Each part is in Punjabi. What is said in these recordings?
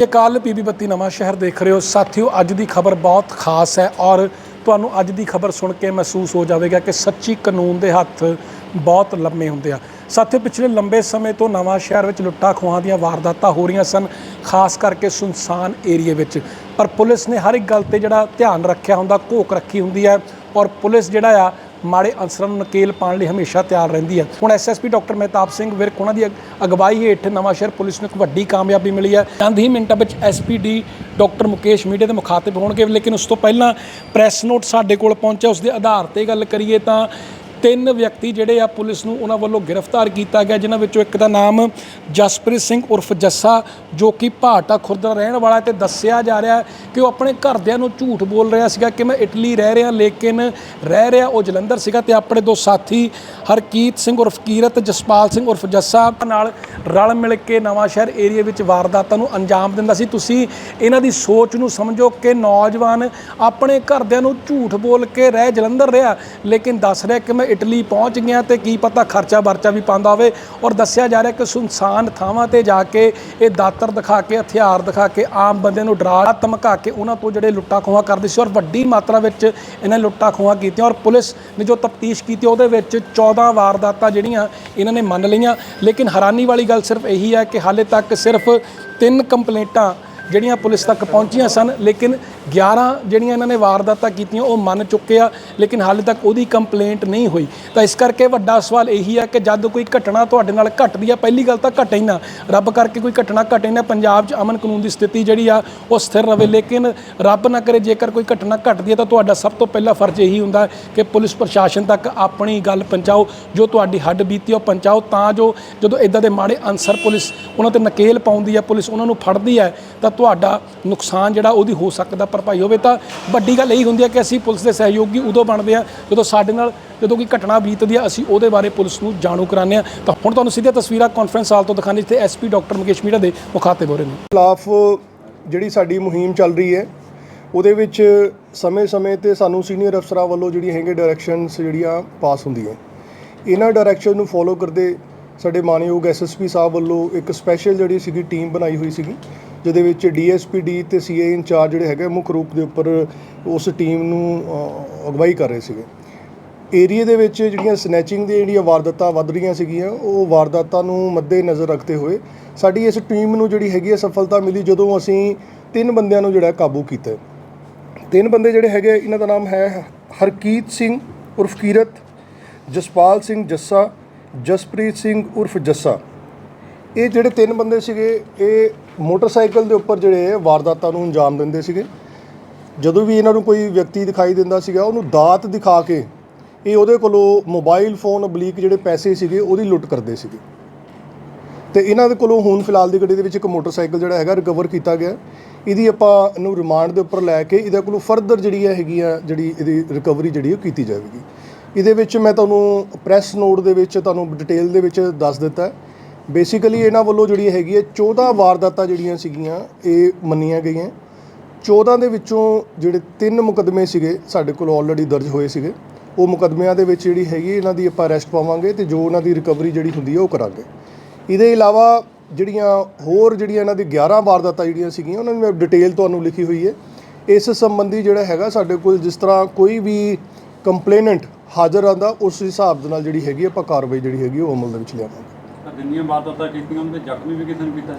ਇਹ ਕੱਲ ਪੀਬੀ ਬੱਤੀ ਨਵਾਂ ਸ਼ਹਿਰ ਦੇਖ ਰਹੇ ਹੋ। ਸਾਥੀਓ, ਅੱਜ ਦੀ ਖਬਰ ਬਹੁਤ ਖਾਸ ਹੈ ਔਰ ਤੁਹਾਨੂੰ ਅੱਜ ਦੀ ਖਬਰ ਸੁਣ ਕੇ ਮਹਿਸੂਸ ਹੋ ਜਾਵੇਗਾ ਕਿ ਸੱਚੀ ਕਾਨੂੰਨ ਦੇ ਹੱਥ ਬਹੁਤ ਲੰਮੇ ਹੁੰਦੇ ਆ। ਸਾਥੀਓ, ਪਿਛਲੇ ਲੰਬੇ ਸਮੇਂ ਤੋਂ ਨਵਾਂ ਸ਼ਹਿਰ ਵਿੱਚ ਲੁੱਟਾਂ ਖੋਹਾਂ ਦੀਆਂ ਵਾਰਦਾਤਾਂ ਹੋ ਰਹੀਆਂ ਸਨ, ਖਾਸ ਕਰਕੇ ਸੁਨਸਾਨ ਏਰੀਏ ਵਿੱਚ। ਪਰ ਪੁਲਿਸ ਨੇ ਹਰ ਇੱਕ ਗੱਲ ਤੇ ਜਿਹੜਾ ਧਿਆਨ ਰੱਖਿਆ ਹੁੰਦਾ, ਘੋਖ ਰੱਖੀ ਹੁੰਦੀ ਹੈ ਔਰ ਪੁਲਿਸ ਜਿਹੜਾ ਆ ਮਾੜੇ ਅਨਸਰਾਂ ਨੂੰ ਨਕੇਲ ਪਾਉਣ ਲਈ ਹਮੇਸ਼ਾ ਤਿਆਰ ਰਹਿੰਦੀ ਹੈ। ਹੁਣ ਐਸਐਸਪੀ ਡਾਕਟਰ ਮਹਿਤਾਬ ਸਿੰਘ ਵਿਰਕ, ਉਹਨਾਂ ਦੀ ਅਗਵਾਈ ਹੇਠ ਨਵਾਂਸ਼ਹਿਰ ਪੁਲਿਸ ਨੂੰ ਇੱਕ ਵੱਡੀ ਕਾਮਯਾਬੀ ਮਿਲੀ ਹੈ। ਚੰਦ ਹੀ ਮਿੰਟਾਂ ਵਿੱਚ ਐਸਪੀਡੀ ਡਾਕਟਰ ਮੁਕੇਸ਼ ਮੀਡੀਆ ਦੇ ਮੁਖਾਤਿਬ ਹੋਣਗੇ, ਲੇਕਿਨ ਉਸ ਤੋਂ ਪਹਿਲਾਂ ਪ੍ਰੈਸ ਨੋਟ ਸਾਡੇ ਕੋਲ ਪਹੁੰਚਿਆ। ਉਸ ਦੇ ਆਧਾਰ ਤੇ ਗੱਲ ਕਰੀਏ ਤਾਂ ਤਿੰਨ ਵਿਅਕਤੀ ਜਿਹੜੇ ਆ ਪੁਲਿਸ ਨੂੰ ਉਹਨਾਂ ਵੱਲੋਂ ਗ੍ਰਿਫਤਾਰ ਕੀਤਾ ਗਿਆ, ਜਿਨ੍ਹਾਂ ਵਿੱਚੋਂ ਇੱਕ ਦਾ ਨਾਮ ਜਸਪ੍ਰੀਤ ਸਿੰਘ ਉਰਫ ਜੱਸਾ, ਜੋ ਕਿ ਭਾਟਾ ਖੁਰਦ ਦਾ ਰਹਿਣ ਵਾਲਾ ਤੇ ਦੱਸਿਆ ਜਾ ਰਿਹਾ ਕਿ ਉਹ ਆਪਣੇ ਘਰਦਿਆਂ ਨੂੰ ਝੂਠ ਬੋਲ ਰਿਹਾ ਸੀਗਾ ਕਿ ਮੈਂ ਇਟਲੀ ਰਹਿ ਰਿਹਾ, ਲੇਕਿਨ ਰਹਿ ਰਿਹਾ ਉਹ ਜਲੰਧਰ ਸੀਗਾ ਤੇ ਆਪਣੇ ਦੋ ਸਾਥੀ ਹਰਕੀਤ ਸਿੰਘ ਉਰਫ ਕੀਰਤ, ਜਸਪਾਲ ਸਿੰਘ ਉਰਫ ਜੱਸਾ ਨਾਲ ਰਲ ਮਿਲ ਕੇ ਨਵਾਂ ਸ਼ਹਿਰ ਏਰੀਆ ਵਿੱਚ ਵਾਰਦਾਤਾਂ ਨੂੰ ਅੰਜਾਮ ਦਿੰਦਾ ਸੀ। ਤੁਸੀਂ ਇਹਨਾਂ ਦੀ ਸੋਚ ਨੂੰ ਸਮਝੋ ਕਿ ਨੌਜਵਾਨ ਆਪਣੇ ਘਰਦਿਆਂ ਨੂੰ ਝੂਠ ਬੋਲ ਕੇ ਰਹਿ ਜਲੰਧਰ ਰਿਹਾ, ਲੇਕਿਨ ਦੱਸ ਰਿਹਾ ਕਿ ਮੈਂ ਇਟਲੀ ਪਹੁੰਚ ਗਿਆ ਤੇ ਕੀ ਪਤਾ ਖਰਚਾ ਵਰਚਾ ਵੀ ਪਾਉਂਦਾ ਹੋਵੇ ਔਰ ਦੱਸਿਆ ਜਾ ਰਿਹਾ ਕਿ ਸੁਨਸਾਨ ਥਾਵਾਂ ਤੇ ਜਾ ਕੇ ਇਹ ਦਾਤਰ ਦਿਖਾ ਕੇ, ਹਥਿਆਰ ਦਿਖਾ ਕੇ, ਆਮ ਬੰਦੇ ਨੂੰ ਡਰਾ ਧਮਕਾ ਕੇ ਉਹਨਾਂ ਤੋਂ ਜਿਹੜੇ ਲੁੱਟਾਂ ਖੋਹਾਂ ਕਰਦੇ ਸੀ ਔਰ ਵੱਡੀ ਮਾਤਰਾ ਵਿੱਚ ਇਹਨਾਂ ਨੇ ਲੁੱਟਾਂ ਖੋਹਾਂ ਕੀਤੀਆਂ ਔਰ ਪੁਲਿਸ ਨੇ ਜੋ ਤਫਤੀਸ਼ ਕੀਤੀ ਉਹਦੇ ਵਿੱਚ 14 ਵਾਰਦਾਤਾਂ ਜਿਹੜੀਆਂ ਇਹਨਾਂ ਨੇ ਮੰਨ ਲਈਆਂ। ਲੇਕਿਨ ਹੈਰਾਨੀ ਵਾਲੀ ਗੱਲ ਸਿਰਫ ਇਹੀ ਹੈ ਕਿ ਹਾਲੇ ਤੱਕ ਸਿਰਫ ਤਿੰਨ ਕੰਪਲੇਂਟਾਂ ਜਿਹੜੀਆਂ ਪੁਲਿਸ ਤੱਕ ਪਹੁੰਚੀਆਂ ਸਨ, ਲੇਕਿਨ 11 ਜਿਹੜੀਆਂ ਇਹਨਾਂ ਨੇ ਵਾਰਦਾਤਾਂ ਕੀਤੀਆਂ, ਉਹ ਮੰਨ ਚੁੱਕੇ ਆ, ਲੇਕਿਨ ਹਾਲੇ ਤੱਕ ਉਹਦੀ ਕੰਪਲੇਂਟ ਨਹੀਂ ਹੋਈ। ਤਾਂ ਇਸ ਕਰਕੇ ਵੱਡਾ ਸਵਾਲ ਇਹੀ ਆ ਕਿ ਜਦ ਕੋਈ ਘਟਨਾ ਤੁਹਾਡੇ ਨਾਲ ਘਟਦੀ ਆ, ਪਹਿਲੀ ਗੱਲ ਤਾਂ ਘਟੇ ਹੀ ਨਾ। ਰੱਬ ਕਰਕੇ ਕੋਈ ਘਟਨਾ ਘਟੇ ਨਾ, ਪੰਜਾਬ 'ਚ ਅਮਨ ਕਾਨੂੰਨ ਦੀ ਸਥਿਤੀ ਜਿਹੜੀ ਆ, ਉਹ ਸਥਿਰ ਰਵੇ। ਲੇਕਿਨ ਰੱਬ ਨਾ ਕਰੇ ਜੇਕਰ ਕੋਈ ਘਟਨਾ ਘਟਦੀ ਹੈ ਤਾਂ ਤੁਹਾਡਾ ਸਭ ਤੋਂ ਪਹਿਲਾ ਫਰਜ਼ ਇਹੀ ਹੁੰਦਾ ਕਿ ਪੁਲਿਸ ਪ੍ਰਸ਼ਾਸਨ ਤੱਕ ਆਪਣੀ ਗੱਲ ਪਹੁੰਚਾਓ। ਜੋ ਤੁਹਾਡੀ ਹੱਡ ਬੀਤੀ ਉਹ ਪਹੁੰਚਾਓ। ਤਾਂ ਜੋ ਜਦੋਂ ਇਦਾਂ ਦੇ ਮਾੜੇ ਅਨਸਰ ਪੁਲਿਸ ਉਹਨਾਂ ਤੇ ਨਕੇਲ ਪਾਉਂਦੀ ਹੈ ਪੁਲਿਸ ਉਹਨਾਂ ਨੂੰ ਫੜਦੀ ਹੈ ਤਾਂ ਤੁਹਾਡਾ ਨੁਕਸਾਨ ਜਿਹੜਾ ਉਹਦੀ ਹੋ ਸਕਦਾ ਭਰਪਾਈ ਹੋਵੇ ਤਾਂ ਵੱਡੀ ਗੱਲ ਇਹੀ ਹੁੰਦੀ ਹੈ ਕਿ ਅਸੀਂ ਪੁਲਿਸ ਦੇ ਸਹਿਯੋਗੀ ਉਦੋਂ ਬਣਦੇ ਆ ਜਦੋਂ ਸਾਡੇ ਨਾਲ ਜਦੋਂ ਕੋਈ ਘਟਨਾ ਬੀਤਦੀ ਆ, ਅਸੀਂ ਉਹਦੇ ਬਾਰੇ ਪੁਲਿਸ ਨੂੰ ਜਾਣੂ ਕਰਾਉਂਦੇ ਆ ਤਾਂ ਹੁਣ ਤੁਹਾਨੂੰ ਸਿੱਧੀਆਂ ਤਸਵੀਰਾਂ ਕਾਨਫਰੰਸ ਹਾਲ ਤੋਂ ਦਿਖਾਉਂਦੇ, ਜਿੱਥੇ ਐਸਪੀ ਡਾਕਟਰ ਮੁਕੇਸ਼ ਮੀੜਾ ਦੇ ਮੁਖਾਤਿਬ ਹੋ ਰਹੇ ਨੇ। ਖਿਲਾਫ ਜਿਹੜੀ ਸਾਡੀ ਮੁਹਿੰਮ ਚੱਲ ਰਹੀ ਹੈ, ਉਹਦੇ ਵਿੱਚ ਸਮੇਂ-ਸਮੇਂ ਤੇ ਸਾਨੂੰ ਸੀਨੀਅਰ ਅਫਸਰਾਂ ਵੱਲੋਂ ਜਿਹੜੀ ਹੈਗੇ ਡਾਇਰੈਕਸ਼ਨਸ ਜਿਹੜੀਆਂ ਪਾਸ ਹੁੰਦੀਆਂ। ਇਹਨਾਂ ਡਾਇਰੈਕਸ਼ਨ ਨੂੰ ਫੋਲੋ ਕਰਦੇ ਸਾਡੇ ਮਾਨਯੋਗ ਐਸਐਸਪੀ ਸਾਹਿਬ ਵੱਲੋਂ ਇੱਕ ਸਪੈਸ਼ਲ ਜਿਹੜੀ ਸੀਗੀ ਟੀਮ ਬਣਾਈ ਹੋਈ ਸੀਗੀ। ਜਿਹਦੇ ਵਿੱਚ ਡੀਐਸਪੀਡੀ ਤੇ ਸੀਏ ਇੰਚਾਰਜ ਜਿਹੜੇ ਹੈਗੇ ਮੁੱਖ ਰੂਪ ਦੇ ਉੱਪਰ ਉਸ ਟੀਮ ਨੂੰ ਅਗਵਾਈ ਕਰ ਰਹੇ ਸੀਗੇ। ਏਰੀਏ ਦੇ ਵਿੱਚ ਜਿਹੜੀਆਂ ਸਨੈਚਿੰਗ ਦੀਆਂ ਜਿਹੜੀਆਂ ਵਾਰਦਾਤਾਂ ਵੱਧ ਰਹੀਆਂ ਸੀਗੀਆਂ, ਉਹ ਵਾਰਦਾਤਾਂ ਨੂੰ ਮੱਦੇ ਨਜ਼ਰ ਰੱਖਦੇ ਹੋਏ ਸਾਡੀ ਇਸ ਟੀਮ ਨੂੰ ਜਿਹੜੀ ਹੈਗੀ ਹੈ ਸਫਲਤਾ ਮਿਲੀ ਜਦੋਂ ਅਸੀਂ ਤਿੰਨ ਬੰਦਿਆਂ ਨੂੰ ਜਿਹੜਾ ਕਾਬੂ ਕੀਤਾ। ਤਿੰਨ ਬੰਦੇ ਜਿਹੜੇ ਹੈਗੇ ਇਹਨਾਂ ਦਾ ਨਾਮ ਹੈ ਹਰਕੀਤ ਸਿੰਘ ਉਰਫ ਕੀਰਤ, ਜਸਪਾਲ ਸਿੰਘ ਜੱਸਾ, ਜਸਪ੍ਰੀਤ ਸਿੰਘ ਉਰਫ ਜੱਸਾ। ਇਹ ਜਿਹੜੇ ਤਿੰਨ ਬੰਦੇ ਸੀਗੇ, ਇਹ ਮੋਟਰਸਾਈਕਲ ਦੇ ਉੱਪਰ ਜਿਹੜੇ ਵਾਰਦਾਤਾਂ ਨੂੰ ਅੰਜਾਮ ਦਿੰਦੇ ਸੀਗੇ। ਜਦੋਂ ਵੀ ਇਹਨਾਂ ਨੂੰ ਕੋਈ ਵਿਅਕਤੀ ਦਿਖਾਈ ਦਿੰਦਾ ਸੀਗਾ, ਉਹਨੂੰ ਦਾਤ ਦਿਖਾ ਕੇ ਇਹ ਉਹਦੇ ਕੋਲੋਂ ਮੋਬਾਈਲ ਫੋਨ ਅਬਲੀਕ ਜਿਹੜੇ ਪੈਸੇ ਸੀਗੇ, ਉਹਦੀ ਲੁੱਟ ਕਰਦੇ ਸੀਗੇ। ਤੇ ਇਹਨਾਂ ਦੇ ਕੋਲੋਂ ਹੁਣ ਫਿਲਹਾਲ ਦੀ ਗੱਡੀ ਦੇ ਵਿੱਚ ਇੱਕ ਮੋਟਰਸਾਈਕਲ ਜਿਹੜਾ ਹੈਗਾ ਰਿਕਵਰ ਕੀਤਾ ਗਿਆ। ਇਹਦੀ ਆਪਾਂ ਇਹਨੂੰ ਰਿਮਾਂਡ ਦੇ ਉੱਪਰ ਲੈ ਕੇ ਇਹਦੇ ਕੋਲੋਂ ਫਰਦਰ ਜਿਹੜੀ ਹੈ ਹੈਗੀ ਆ ਜਿਹੜੀ ਇਹਦੀ ਰਿਕਵਰੀ ਜਿਹੜੀ ਉਹ ਕੀਤੀ ਜਾਵੇਗੀ। ਇਹਦੇ ਵਿੱਚ ਮੈਂ ਤੁਹਾਨੂੰ ਪ੍ਰੈਸ ਨੋਟ ਦੇ ਵਿੱਚ ਤੁਹਾਨੂੰ ਡਿਟੇਲ ਦੇ ਵਿੱਚ ਦੱਸ ਦਿੱਤਾ। ਬੇਸਿਕਲੀ ਇਹਨਾਂ ਵੱਲੋਂ ਜਿਹੜੀ ਹੈਗੀ ਹੈ 14 ਵਾਰਦਾਤਾਂ ਜਿਹੜੀਆਂ ਸੀਗੀਆਂ, ਇਹ ਮੰਨੀਆਂ ਗਈਆਂ। 14 ਦੇ ਵਿੱਚੋਂ ਜਿਹੜੇ ਤਿੰਨ ਮੁਕਦਮੇ ਸੀਗੇ, ਸਾਡੇ ਕੋਲ ਆਲਰੇਡੀ ਦਰਜ ਹੋਏ ਸੀਗੇ। ਉਹ ਮੁਕਦਮਿਆਂ ਦੇ ਵਿੱਚ ਜਿਹੜੀ ਹੈਗੀ, ਇਹਨਾਂ ਦੀ ਆਪਾਂ ਅਰੈਸਟ ਪਾਵਾਂਗੇ ਤੇ ਜੋ ਉਹਨਾਂ ਦੀ ਰਿਕਵਰੀ ਜਿਹੜੀ ਹੁੰਦੀ ਹੈ ਉਹ ਕਰਾਂਗੇ। ਇਹਦੇ ਇਲਾਵਾ ਜਿਹੜੀਆਂ ਹੋਰ ਜਿਹੜੀਆਂ ਇਹਨਾਂ ਦੀ 11 ਵਾਰਦਾਤਾਂ ਜਿਹੜੀਆਂ ਸੀਗੀਆਂ, ਉਹਨਾਂ ਦੀ ਮੈਂ ਡਿਟੇਲ ਤੁਹਾਨੂੰ ਲਿਖੀ ਹੋਈ ਹੈ। ਇਸ ਸੰਬੰਧੀ ਜਿਹੜਾ ਹੈਗਾ, ਸਾਡੇ ਕੋਲ ਜਿਸ ਤਰ੍ਹਾਂ ਕੋਈ ਵੀ ਕੰਪਲੇਨੈਂਟ ਹਾਜ਼ਰ ਆਂਦਾ ਉਸ ਹਿਸਾਬ ਦੇ ਨਾਲ ਜਿਹੜੀ ਹੈਗੀ ਆਪਾਂ ਕਾਰਵਾਈ ਜਿਹੜੀ ਹੈਗੀ, ਉਹ ਅਮਲ ਦੇ ਵਿੱਚ ਲਿਆਵਾਂਗੇ। ਜਿੰਨੀਆਂ ਵਾਰਦਾਤਾਂ ਕੀਤੀਆਂ ਉਹਨਾਂ ਦੇ ਜ਼ਖਮੀ ਵੀ ਕਿਸੇ ਨੇ ਕੀਤਾ ਹੈ?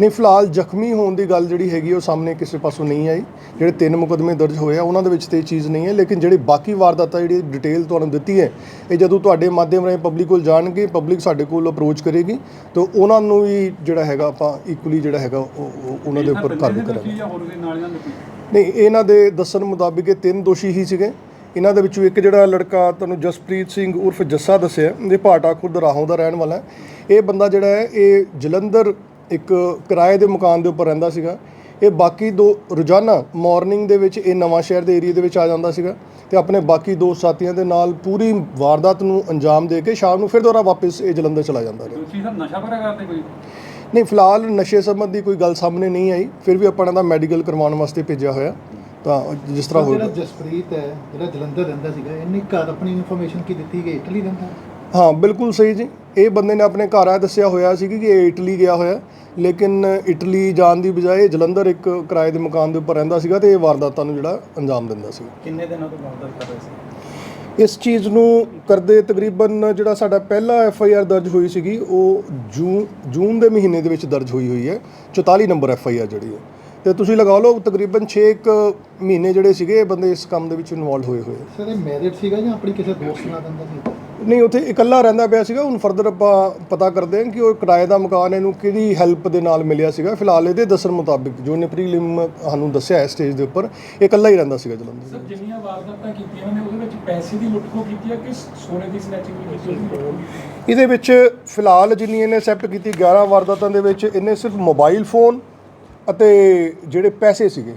ਨਹੀਂ ਫਿਲਹਾਲ ਜ਼ਖਮੀ ਹੋਣ ਦੀ ਗੱਲ ਜਿਹੜੀ ਹੈਗੀ ਉਹ ਸਾਹਮਣੇ ਕਿਸੇ ਪਾਸੋਂ ਨਹੀਂ ਆਈ। ਜਿਹੜੇ ਤਿੰਨ ਮੁਕਦਮੇ ਦਰਜ ਹੋਏ ਆ ਉਹਨਾਂ ਦੇ ਵਿੱਚ ਤੇ ਇਹ ਚੀਜ਼ ਨਹੀਂ ਹੈ ਲੇਕਿਨ ਜਿਹੜੀ ਬਾਕੀ ਵਾਰਦਾਤਾਂ ਜਿਹੜੀ ਡਿਟੇਲ ਤੁਹਾਨੂੰ ਦਿੱਤੀ ਹੈ ਇਹ ਜਦੋਂ ਤੁਹਾਡੇ ਮਾਧਿਅਮ ਰਾਹੀਂ ਪਬਲਿਕ ਕੋਲ ਜਾਣਗੇ ਪਬਲਿਕ ਸਾਡੇ ਕੋਲ ਅਪਰੋਚ ਕਰੇਗੀ ਤਾਂ ਉਹਨਾਂ ਨੂੰ ਵੀ ਜਿਹੜਾ ਹੈਗਾ ਆਪਾਂ ਇਕੁਅਲੀ ਜਿਹੜਾ ਹੈਗਾ ਉਹ ਉਹ- ਉਹਨਾਂ ਦੇ ਉੱਪਰ ਕਾਰਵਾਈ ਕਰਾਂਗੇ ਹੋਰ ਵੀ ਨਾਲ ਨਹੀਂ ਇਹਨਾਂ ਦੇ ਦੱਸਣ ਮੁਤਾਬਿਕ ਇਹ ਤਿੰਨ ਦੋਸ਼ੀ ਹੀ ਸੀਗੇ। ਇਹਨਾਂ ਦੇ ਵਿੱਚੋਂ ਇੱਕ ਜਿਹੜਾ ਲੜਕਾ ਤੁਹਾਨੂੰ ਜਸਪ੍ਰੀਤ ਸਿੰਘ ਉਰਫ ਜੱਸਾ ਦੱਸਿਆ ਇਹ ਭਾਟਾ ਖੁਰਦ ਰਾਹੋਂ ਦਾ ਰਹਿਣ ਵਾਲਾ ਹੈ। ਇਹ ਬੰਦਾ ਜਿਹੜਾ ਹੈ ਇਹ ਜਲੰਧਰ ਇੱਕ ਕਿਰਾਏ ਦੇ ਮਕਾਨ ਦੇ ਉੱਪਰ ਰਹਿੰਦਾ ਸੀਗਾ। ਇਹ ਬਾਕੀ ਦੋ ਰੋਜ਼ਾਨਾ ਮਾਰਨਿੰਗ ਦੇ ਵਿੱਚ ਇਹ ਨਵਾਂ ਸ਼ਹਿਰ ਦੇ ਏਰੀਆ ਦੇ ਵਿੱਚ ਆ ਜਾਂਦਾ ਸੀਗਾ ਤੇ ਆਪਣੇ ਬਾਕੀ ਦੋ ਸਾਥੀਆਂ ਦੇ ਨਾਲ ਪੂਰੀ ਵਾਰਦਾਤ ਨੂੰ ਅੰਜਾਮ ਦੇ ਕੇ ਸ਼ਾਮ ਨੂੰ ਫਿਰ ਦੁਬਾਰਾ ਵਾਪਸ ਇਹ ਜਲੰਧਰ ਚਲਾ ਜਾਂਦਾ ਰਿਹਾ। ਦੋਸ਼ੀ ਸਭ ਨਸ਼ਾ ਕਰਿਆ ਕਰਦੇ ਕੋਈ? ਨਹੀਂ ਫਿਲਹਾਲ ਨਸ਼ੇ ਸੰਬੰਧੀ ਕੋਈ ਗੱਲ ਸਾਹਮਣੇ ਨਹੀਂ ਆਈ। ਫਿਰ ਵੀ ਆਪਾਂ ਇਹਨਾਂ ਦਾ ਮੈਡੀਕਲ ਕਰਵਾਉਣ ਵਾਸਤੇ ਭੇਜਿਆ ਹੋਇਆ। ਤਾਂ ਜਿਸ ਤਰ੍ਹਾਂ ਜਿਹੜਾ ਜਸਪ੍ਰੀਤ ਹੈ ਜਿਹੜਾ ਜਲੰਧਰ ਰਹਿੰਦਾ ਸੀਗਾ ਇਹਨੇ ਘਰ ਆਪਣੀ ਇਨਫੋਰਮੇਸ਼ਨ ਕੀ ਦਿੱਤੀ ਕਿ ਇਟਲੀ ਰਹਿੰਦਾ ਹਾਂ? ਬਿਲਕੁਲ ਸਹੀ ਜੀ। ਇਹ ਬੰਦੇ ਨੇ ਆਪਣੇ ਘਰ ਆ ਦੱਸਿਆ ਹੋਇਆ ਸੀ ਕਿ ਇਹ ਇਟਲੀ ਗਿਆ ਹੋਇਆ। ਲੇਕਿਨ ਇਟਲੀ ਜਾਣ ਦੀ ਬਜਾਏ ਜਲੰਧਰ ਇੱਕ ਕਿਰਾਏ ਦੇ ਮਕਾਨ ਦੇ ਉੱਪਰ ਰਹਿੰਦਾ ਸੀਗਾ ਤੇ ਇਹ ਵਾਰਦਾਤਾਂ ਨੂੰ ਜਿਹੜਾ ਅੰਜਾਮ ਦਿੰਦਾ ਸੀ। ਕਿੰਨੇ ਦਿਨਾਂ ਤੋਂ ਵਾਰਦਾਤ ਕਰ ਰਹੇ ਸੀ? ਇਸ ਚੀਜ਼ ਨੂੰ ਕਰਦੇ ਤਕਰੀਬਨ ਜਿਹੜਾ ਸਾਡਾ ਪਹਿਲਾ ਐਫ ਆਈ ਆਰ ਦਰਜ ਹੋਈ ਸੀਗੀ ਉਹ ਜੂਨ ਜੂਨ ਦੇ ਮਹੀਨੇ ਦੇ ਵਿੱਚ ਦਰਜ ਹੋਈ ਹੋਈ ਹੈ। 44 ਨੰਬਰ ਐਫ ਆਈ ਆਰ ਜਿਹੜੀ ਹੈ। ਤੇ ਤੁਸੀਂ ਲਗਾ ਲਓ ਤਕਰੀਬਨ 6 ਮਹੀਨੇ ਜਿਹੜੇ ਸੀਗੇ ਇਹ ਬੰਦੇ ਇਸ ਕੰਮ ਦੇ ਵਿੱਚ ਇਨਵੋਲਡ ਹੋਏ ਹੋਏ। ਸਰ ਇਹ ਮੈਰਿਡ ਸੀਗਾ ਜਾਂ ਆਪਣੀ ਕਿਸੇ ਦੋਸਤ ਨਾਲ ਰਹਿੰਦਾ ਸੀ? ਨਹੀਂ ਉੱਥੇ ਇਕੱਲਾ ਰਹਿੰਦਾ ਪਿਆ ਸੀਗਾ ਹੁਣ ਫਰਦਰ ਆਪਾਂ ਪਤਾ ਕਰਦੇ ਹਾਂ ਕਿ ਉਹ ਕਿਰਾਏ ਦਾ ਮਕਾਨ ਇਹਨੂੰ ਕਿਹਦੀ ਹੈਲਪ ਦੇ ਨਾਲ ਮਿਲਿਆ ਸੀਗਾ। ਫਿਲਹਾਲ ਇਹਦੇ ਦੱਸਣ ਮੁਤਾਬਿਕ ਜੋ ਨੇ ਪ੍ਰੀਲਿਮ ਸਾਨੂੰ ਦੱਸਿਆ ਹੈ ਸਟੇਜ ਦੇ ਉੱਪਰ ਇਹ ਇਕੱਲਾ ਹੀ ਰਹਿੰਦਾ ਸੀਗਾ ਜਲੰਧਰ ਸਰ ਜਿੰਨੀਆਂ ਵਾਰਦਾਤਾਂ ਕੀਤੀਆਂ ਨੇ ਉਹਦੇ ਵਿੱਚ ਪੈਸੇ ਦੀ ਲੁੱਟਖੋ ਕੀਤੀ ਹੈ ਕਿ ਸੋਨੇ ਦੀ ਸਨੈਚਿੰਗ ਵੀ ਕੀਤੀ? ਇਹਦੇ ਵਿੱਚ ਫਿਲਹਾਲ ਜਿੰਨੀ ਇਹਨੇ ਐਕਸੈਪਟ ਕੀਤੀ 11 ਵਾਰਦਾਤਾਂ ਦੇ ਵਿੱਚ ਇਹਨੇ ਸਿਰਫ ਮੋਬਾਈਲ ਫੋਨ ਅਤੇ ਜਿਹੜੇ ਪੈਸੇ ਸੀਗੇ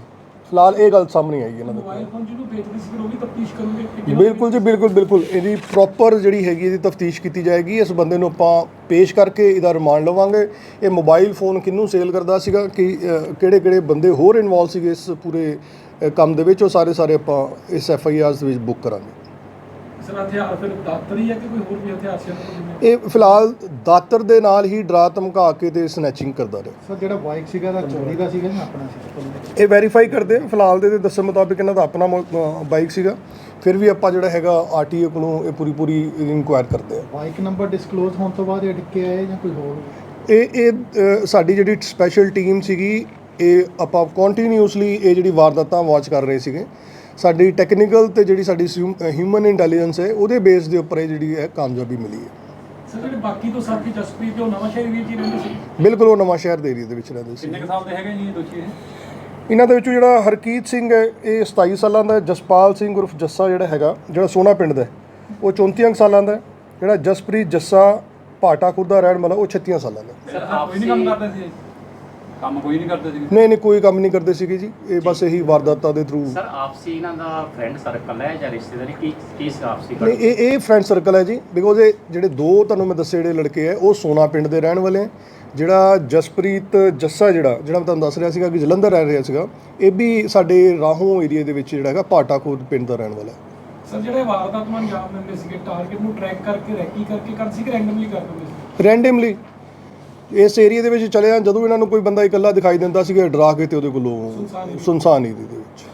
ਫਿਲਹਾਲ ਇਹ ਗੱਲ ਸਾਹਮਣੇ ਆਈ ਇਹਨਾਂ ਦੇ ਮੋਬਾਈਲ ਫੋਨ ਜਿਹਨੂੰ ਵੇਚਦੇ ਸੀ ਫਿਰ ਉਹ ਵੀ ਤਫਤੀਸ਼ ਕਰੋਗੇ ਕਿ ਕਿਹੜਾ- ਬਿਲਕੁਲ ਜੀ ਬਿਲਕੁਲ ਬਿਲਕੁਲ। ਇਹਦੀ ਪ੍ਰੋਪਰ ਜਿਹੜੀ ਹੈਗੀ ਇਹਦੀ ਤਫਤੀਸ਼ ਕੀਤੀ ਜਾਏਗੀ। ਇਸ ਬੰਦੇ ਨੂੰ ਆਪਾਂ ਪੇਸ਼ ਕਰਕੇ ਇਹਦਾ ਰਿਮਾਂਡ ਲਵਾਂਗੇ। ਇਹ ਮੋਬਾਈਲ ਫੋਨ ਕਿਹਨੂੰ ਸੇਲ ਕਰਦਾ ਸੀਗਾ ਕਿ ਕਿਹੜੇ ਕਿਹੜੇ ਬੰਦੇ ਹੋਰ ਇਨਵੋਲਵ ਸੀਗੇ ਇਸ ਪੂਰੇ ਅ, ਕੰਮ ਦੇ ਵਿੱਚ ਉਹ ਸਾਰੇ ਸਾਰੇ ਆਪਾਂ ਇਸ ਐਫ ਆਈ ਆਰਸ ਦੇ ਵਿੱਚ ਬੁੱਕ ਕਰਾਂਗੇ। ਸਰ ਹਥਿਆਰ ਫਿਰ ਦਾਤਰ ਹੀ ਹੈ ਕਿ ਕੋਈ ਹੋਰ ਵੀ ਹਥਿਆਰ ਸੀ ਉਹਨਾਂ ਕੋਲ? ਜਿਵੇਂ ਇਹ ਫਿਲਹਾਲ ਦਾਤਰ ਦੇ ਨਾਲ ਹੀ ਡਰਾ ਧਮਕਾ ਕੇ ਤੇ ਸਨੈਚਿੰਗ ਕਰਦਾ ਰਿਹਾ। ਸਰ ਜਿਹੜਾ ਬਾਈਕ ਸੀਗਾ ਦਾ ਚੋਰੀ ਦਾ ਸੀਗਾ ਜਾਂ ਆਪਣਾ ਸੀ ਇਹ ਵੈਰੀਫਾਈ ਕਰਦੇ ਆ। ਫਿਲਹਾਲ ਦੇ ਦੱਸਣ ਮੁਤਾਬਿਕ ਇਹਨਾਂ ਦਾ ਆਪਣਾ ਬਾਈਕ ਸੀਗਾ। ਫਿਰ ਵੀ ਆਪਾਂ ਜਿਹੜਾ ਹੈਗਾ ਆਰਟੀਓ ਕੋਲੋਂ ਇਹ ਪੂਰੀ ਪੂਰੀ ਇਨਕੁਆਇਰ ਕਰਦੇ ਆ। ਬਾਈਕ ਨੰਬਰ ਡਿਸਕਲੋਜ਼ ਹੋਣ ਤੋਂ ਬਾਅਦ ਇਹ ਡਿੱਕੇ ਆਏ ਜਾਂ ਕੋਈ ਹੋਰ? ਇਹ ਇਹ ਸਾਡੀ ਜਿਹੜੀ ਸਪੈਸ਼ਲ ਟੀਮ ਸੀਗੀ ਇਹ ਆਪਾਂ ਕੰਟੀਨਿਊਸਲੀ ਇਹ ਜਿਹੜੀ ਵਾਰਦਾਤਾਂ ਵਾਚ ਕਰ ਰਹੇ ਸੀਗੇ। ਸਾਡੀ ਟੈਕਨੀਕਲ ਤੇ ਜਿਹੜੀ ਸਾਡੀ ਹਿਊਮਨ ਇੰਟੈਲੀਜੈਂਸ ਹੈ ਉਹਦੇ ਬੇਸ ਦੇ ਉੱਪਰ ਇਹ ਜਿਹੜੀ ਹੈ ਕਾਮਯਾਬੀ ਮਿਲੀ ਹੈ ਸਰ ਜਿਹੜੇ ਬਾਕੀ ਤੋਂ ਸਾਥੀ ਜਸਪ੍ਰੀਤ ਤੇ ਉਹ ਨਵਾਂ ਸ਼ਹਿਰ ਏਰੀਆ 'ਚ ਹੀ ਰਹਿੰਦੇ ਸੀ ਬਿਲਕੁਲ ਉਹ ਨਵਾਂ ਸ਼ਹਿਰ ਦੇ ਏਰੀਆ ਦੇ ਵਿੱਚ ਰਹਿੰਦੇ ਸੀ ਕਿੰਨੇ ਕੁ ਸਾਲ ਦੇ ਹੈਗੇ ਜੀ ਇਹ ਦੋਸ਼ੀ ਇਹ ਇਹਨਾਂ ਦੇ ਵਿੱਚੋਂ ਜਿਹੜਾ ਹਰਕੀਤ ਸਿੰਘ ਹੈ ਇਹ 27 ਸਾਲਾਂ ਦਾ ਹੈ। ਜਸਪਾਲ ਸਿੰਘ ਉਰਫ ਜੱਸਾ ਜਿਹੜਾ ਹੈਗਾ ਜਿਹੜਾ ਸੋਨਾ ਪਿੰਡ ਦਾ ਹੈ, ਉਹ 34 ਸਾਲਾਂ ਦਾ ਹੈ। ਜਿਹੜਾ ਜਸਪ੍ਰੀਤ ਜੱਸਾ ਭਾਟਾ ਖੁਰਦ ਦਾ ਰਹਿਣ ਵਾਲਾ ਉਹ 36 ਸਾਲਾਂ ਦਾ ਹੈ। ਸਰ ਕੋਈ ਨਹੀਂ ਕੰਮ ਕਰਦੇ ਸੀ? ਕੰਮ ਕੋਈ ਨਹੀਂ ਕਰਦੇ ਸੀ ਨਹੀਂ ਨਹੀਂ ਕੋਈ ਕੰਮ ਨਹੀਂ ਕਰਦੇ ਸੀਗੇ ਜੀ। ਇਹ ਬਸ ਇਹੀ ਵਾਰਦਾਤਾਂ ਦੇ ਥਰੂ ਸਰ ਆਪਸੀ ਇਹਨਾਂ ਦਾ ਫਰੈਂਡ ਸਰਕਲ ਹੈ ਜਾਂ ਰਿਸ਼ਤੇਦਾਰੀ? ਕੀ ਕੀ ਆਪਸੀ ਨਹੀਂ ਇਹ ਇਹ ਫਰੈਂਡ ਸਰਕਲ ਹੈ ਜੀ। ਬਿਕੋਜ਼ ਇਹ ਜਿਹੜੇ ਦੋ ਤੁਹਾਨੂੰ ਮੈਂ ਦੱਸੇ ਜਿਹੜੇ ਲੜਕੇ ਹੈ ਉਹ ਸੋਨਾ ਪਿੰਡ ਦੇ ਰਹਿਣ ਵਾਲੇ ਹੈ। ਜਿਹੜਾ ਜਸਪ੍ਰੀਤ ਜੱਸਾ ਜਿਹੜਾ ਜਿਹੜਾ ਮੈਂ ਤੁਹਾਨੂੰ ਦੱਸ ਰਿਹਾ ਸੀਗਾ ਕਿ ਜਲੰਧਰ ਰਹਿ ਰਿਹਾ ਸੀਗਾ ਇਹ ਵੀ ਸਾਡੇ ਰਾਹੋਂ ਏਰੀਆ ਦੇ ਵਿੱਚ ਜਿਹੜਾ ਹੈਗਾ ਪਾਟਾ ਖੁਰਦ ਪਿੰਡ ਦਾ ਰਹਿਣ ਵਾਲਾ ਹੈ। ਸਰ ਜਿਹੜੇ ਵਾਰਦਾਤ ਨੂੰ ਅੰਜਾਮ ਦਿੰਦੇ ਸੀਗੇ ਟਾਰਗੇਟ ਨੂੰ ਟਰੈਕ ਕਰਕੇ ਰੈਕੀ ਕਰਕੇ ਕਰਦੇ ਸੀ ਕਿ ਰੈਂਡਮਲੀ ਕਰ ਦਿੰਦੇ ਸੀ ਰੈਂਡਮਲੀ ਇਸ ਏਰੀਆ ਦੇ ਵਿੱਚ ਚਲੇ ਜਾਂ ਜਦੋਂ ਇਹਨਾਂ ਨੂੰ ਕੋਈ ਬੰਦਾ ਇਕੱਲਾ ਦਿਖਾਈ ਦਿੰਦਾ ਸੀਗਾ ਡਰਾ ਕੇ ਤੇ ਉਹਦੇ ਕੋਲੋਂ ਸੁਨਸਾਨ ਏਰੀਆ ਦੇ ਵਿੱਚ